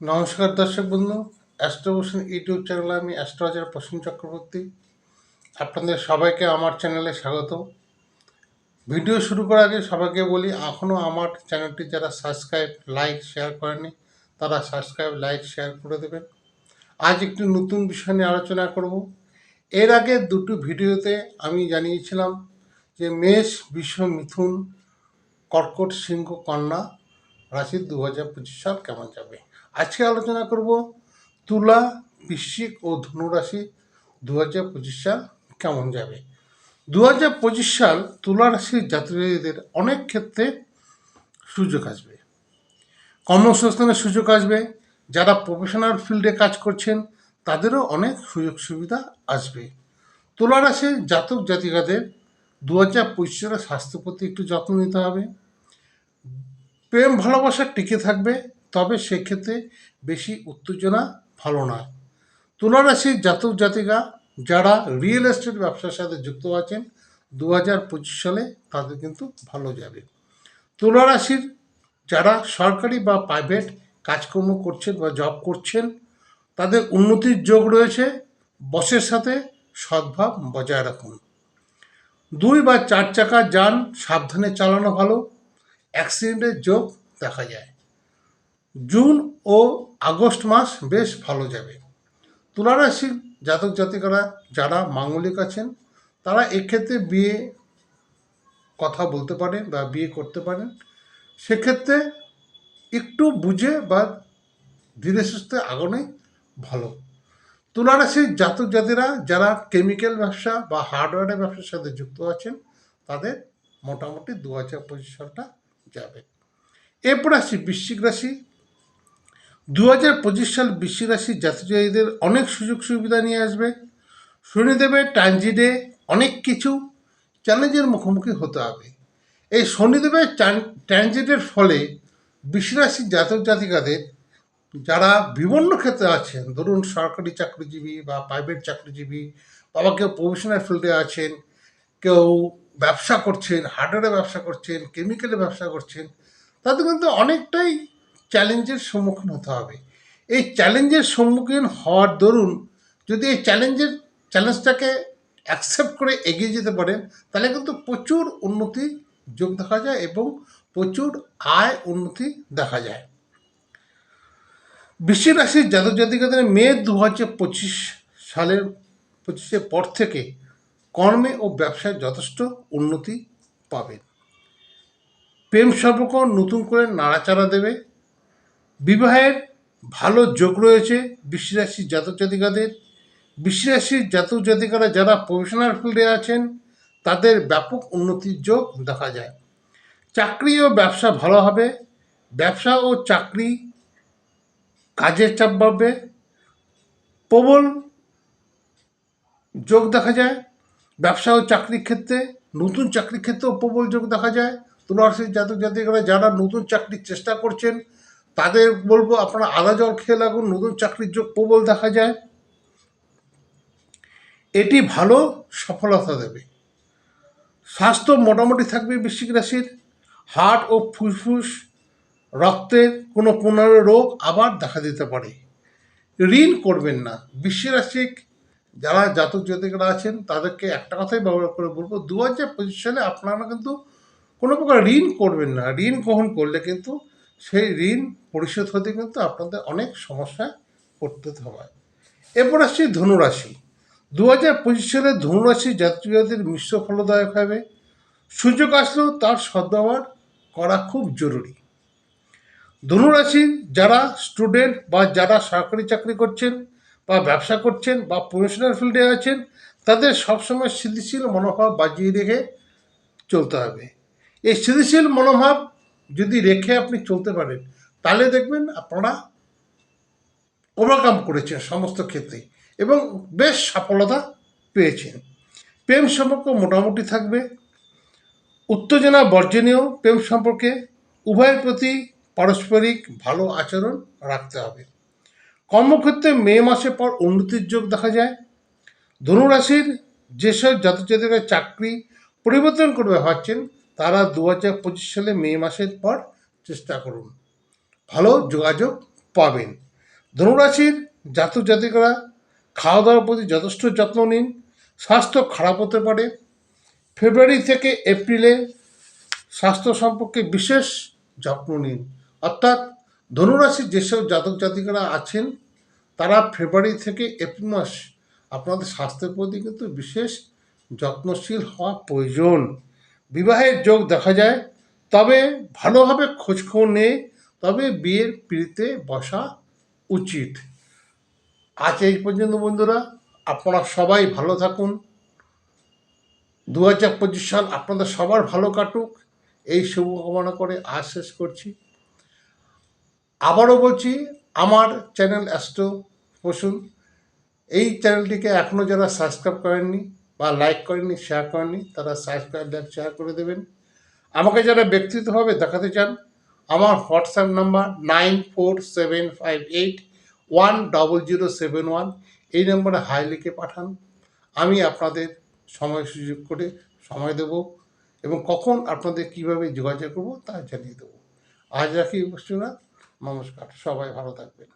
নমস্কার দর্শক বন্ধু অ্যাস্ট্রোভূষণ ইউটিউব চ্যানেলে আমি অ্যাস্ট্রোলজার প্রসূন চক্রবর্তী। আপনাদের সবাইকে আমার চ্যানেলে স্বাগত। ভিডিও শুরু করার আগে সবাইকে বলি এখনও আমার চ্যানেলটি যারা সাবস্ক্রাইব লাইক শেয়ার করেনি তারা সাবস্ক্রাইব লাইক শেয়ার করে দেবেন। আজ একটি নতুন বিষয় নিয়ে আলোচনা করব। এর আগে দুটো ভিডিওতে আমি জানিয়েছিলাম যে মেষ, বিশ্ব, মিথুন, কর্কট, সিংহ, কন্যা রাশির দু হাজার পঁচিশ সাল কেমন যাবে। আজকে আলোচনা করব তুলা, বৃশ্চিক ও ধনুরাশি দু হাজার পঁচিশ সাল কেমন যাবে? দু হাজার পঁচিশ সাল তুলা রাশির যাত্রীদের অনেক ক্ষেত্রে সুযোগ আসবে। কর্মসংস্থানের সুযোগ আসবে। যারা প্রফেশনাল ফিল্ডে কাজ করছেন, তাদেরও অনেক সুযোগ সুবিধা আসবে। তুলা রাশির জাতক জাতিকাদের দু হাজার পঁচিশ সালে স্বাস্থ্যের প্রতি একটু যত্ন নিতে হবে। প্রেম, ভালোবাসা টিকে থাকবে। তবে সেক্ষেত্রে বেশি উত্তেজনা ভালো নয়। তুলা রাশির জাতক জাতিকা যারা রিয়েল এস্টেট ব্যবসার সাথে যুক্ত আছেন দু হাজার পঁচিশ সালে তাদের কিন্তু ভালো যাবে। তুলা রাশির যারা সরকারি বা প্রাইভেট কাজকর্ম করছেন বা জব করছেন, তাদের উন্নতির যোগ রয়েছে। বসের সাথে সদ্ভাব বজায় রাখুন। দুই বা চার চাকা যান, সাবধানে চালানো ভালো। অ্যাক্সিডেন্টের যোগ দেখা যায়। জুন ও আগস্ট মাস বেশ ভালো যাবে। তুলা রাশির জাতক জাতিকারা যারা মাঙ্গলিক আছেন, তারা এক্ষেত্রে বিয়ে কথা বলতে পারেন বা বিয়ে করতে পারেন। সেক্ষেত্রে একটু বুঝে বা ধীরে সুস্থে আগুনে ভালো। তুলা রাশির জাতক জাতিরা যারা কেমিক্যাল ব্যবসা বা হার্ডওয়্যারের ব্যবসার সাথে যুক্ত আছেন, তাদের মোটামুটি দু হাজার পঁচিশ সালটা যাবে। এরপর আসি বৃশ্চিক রাশি। দু হাজার পঁচিশ সাল বৃশ্চিক রাশির অনেক সুযোগ সুবিধা নিয়ে আসবে। শনিদেবের ট্রানজিটে অনেক কিছু। চ্যালেঞ্জের মুখোমুখি হতে হবে। এই শনিদেবের ট্রানজিটের ফলে বৃশ্চিক রাশির জাতক জাতিকাদের যারা বিভিন্ন ক্ষেত্রে আছেন, ধরুন সরকারি চাকরিজীবী বা প্রাইভেট চাকরিজীবী, বাবা কেউ প্রফেশনাল ফিল্ডে আছেন, কেউ ব্যবসা করছেন হার্ডওয়্যারে ব্যবসা করছেন কেমিক্যালে ব্যবসা করছেন, তাদের কিন্তু অনেকটাই চ্যালেঞ্জের সম্মুখীন হতে হবে। এই চ্যালেঞ্জের সম্মুখীন হওয়ার দরুন যদি এই চ্যালেঞ্জের চ্যালেঞ্জটাকে অ্যাকসেপ্ট করে এগিয়ে যেতে পারেন, তাহলে কিন্তু প্রচুর উন্নতি যোগ দেখা যায় এবং প্রচুর আয় উন্নতি দেখা যায়। বৃশ্চিক রাশির জাতক জাতিকাদের মে দু হাজার পঁচিশ সালের পঁচিশের পর থেকে কর্মে ও ব্যবসায় যথেষ্ট উন্নতি পাবেন। প্রেম সম্পর্ক নতুন করে নাড়াচাড়া দেবে। বিবাহের ভালো যোগ রয়েছে বৃষ্টিরাশির জাতক জাতিকাদের। বৃষ্টিরাশির জাতক জাতিকারা যারা প্রফেশনাল ফিল্ডে আছেন, তাদের ব্যাপক উন্নতির যোগ দেখা যায়। চাকরি ও ব্যবসা ভালো হবে, ব্যবসা ও চাকরি কাজের চাপ বাড়বে, প্রবল যোগ দেখা যায়, ব্যবসা ও চাকরির ক্ষেত্রে, নতুন চাকরির ক্ষেত্রেও প্রবল যোগ দেখা যায়। তুলারাশির জাতক জাতিকারা যারা নতুন চাকরির চেষ্টা করছেন তাদের বলব আপনারা আদা জল খেয়ে লাগুন, নতুন চাকরির যোগ প্রবল দেখা যায়। এটি ভালো সফলতা দেবে। স্বাস্থ্য মোটামুটি থাকবে বৃশ্চিক রাশির। হার্ট ও ফুসফুস রক্তের কোনো পুনর রোগ আবার দেখা দিতে পারে। ঋণ করবেন না। বৃশ্চিক যারা জাতক জাতিকরা আছেন, তাদেরকে একটা কথাই ব্যবহার করে বলব দু হাজার পঁচিশ সালে আপনারা কিন্তু কোনো প্রকার ঋণ করবেন না। ঋণ গ্রহণ করলে কিন্তু সেই ঋণ পরিশোধ হতে কিন্তু আপনাদের অনেক সমস্যায় পড়তে হবে। এরপর আসছি ধনুরাশি। দু হাজার পঁচিশ সালে ধনুরাশি যাত্রীদের মিশ্র ফলদায়ক হবে। সুযোগ আসলেও তার সদ্ব্যবহার করা খুব জরুরি। ধনুরাশির যারা স্টুডেন্ট বা যারা সরকারি চাকরি করছেন বা ব্যবসা করছেন বা প্রফেশনাল ফিল্ডে আছেন, তাদের সবসময় স্থিতিশীল মনোভাব বাজিয়ে রেখে চলতে হবে। এই স্থিতিশীল মনোভাব যদি রেখে আপনি চলতে পারেন, তাহলে দেখবেন আপনারা ওভারকাম করেছেন সমস্ত ক্ষেত্রে এবং বেশ সফলতা পেয়েছেন। প্রেম সম্পর্ক মোটামুটি থাকবে। উত্তেজনা বর্জনীয়। প্রেম সম্পর্কে উভয়ের প্রতি পারস্পরিক ভালো আচরণ রাখতে হবে। কর্মক্ষেত্রে মে মাসের পর উন্নতির যোগ দেখা যায়। ধনুরাশির যেসব জাতজাতিরা চাকরি পরিবর্তন করবে ভাবছেন তারা দু হাজার পঁচিশ সালে মে মাসের পর চেষ্টা করুন। ভালো যোগাযোগ পাবেন। ধনুরাশির জাতক জাতিকরা খাওয়া দাওয়ার প্রতি যথেষ্ট যত্ন নিন। স্বাস্থ্য খারাপ হতে পারে। ফেব্রুয়ারি থেকে এপ্রিলে স্বাস্থ্য সম্পর্কে বিশেষ যত্ন নিন। অর্থাৎ ধনুরাশির যেসব জাতক জাতিকারা আছেন, তারা ফেব্রুয়ারি থেকে এপ্রিল মাস আপনাদের স্বাস্থ্যের প্রতি কিন্তু বিশেষ যত্নশীল হওয়া প্রয়োজন। বিবাহের যোগ দেখা যায়, তবে ভালোভাবে খোঁজখবর নিয়ে তবে বিয়ের পিড়িতে বসা উচিত। আজ এই পর্যন্ত বন্ধুরা, আপনারা সবাই ভালো থাকুন। দু হাজার পঁচিশ সাল আপনাদের সবার ভালো কাটুক। এই শুভকামনা করে আজ শেষ করছি। আবারও বলছি, আমার চ্যানেল অ্যাস্ট্রো পশুন এই চ্যানেলটিকে এখনও যারা সাবস্ক্রাইব করেননি বা লাইক করেননি শেয়ার করেননি তারা সাবস্ক্রাইব লাইক শেয়ার করে দেবেন। আমাকে যারা ব্যক্তিগতভাবে দেখাতে চান, আমার WhatsApp number nine four seven five eight one double zero seven one এই নম্বরে হাই লিখে পাঠান। আমি আপনাদের সময় সুযোগ করে সময় দেব এবং কখন আপনাদের কীভাবে যোগাযোগ করব তা জানিয়ে দেবো। আজ রাখি বসুনা নমস্কার, সবাই ভালো থাকবেন।